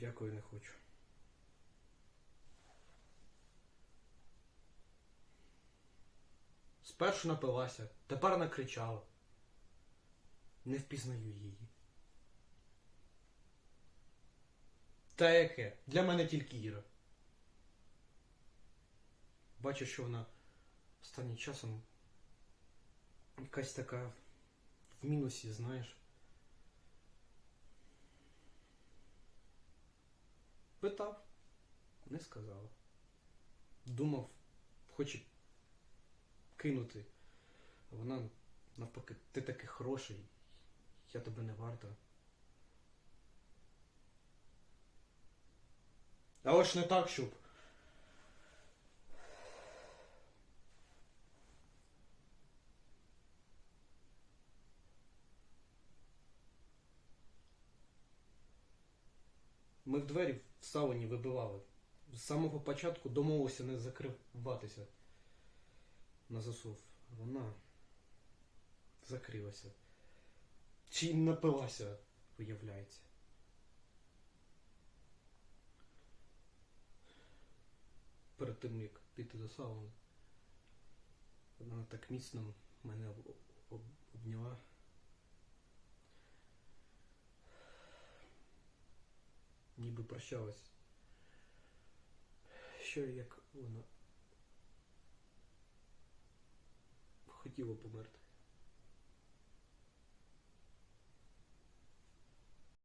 Дякую, не хочу. Спершу напилася, тепер накричала. Не впізнаю її. Та яке? Для мене тільки Іра. Бачу, що вона останнім часом якась така в мінусі, знаєш. Питав, не сказала. Думав, хоче кинути. Вона навпаки, ти такий хороший, я тебе не варта. А ось не так, щоб. Ми в двері в сауні вибивали. З самого початку домовилися не закриватися на засув. Вона закрилася. Чи напилася, виявляється. Перед тим, як піти до сауни. Вона так міцно мене об- об- обняла. Ніби прощалась. Що як вона хотіла померти.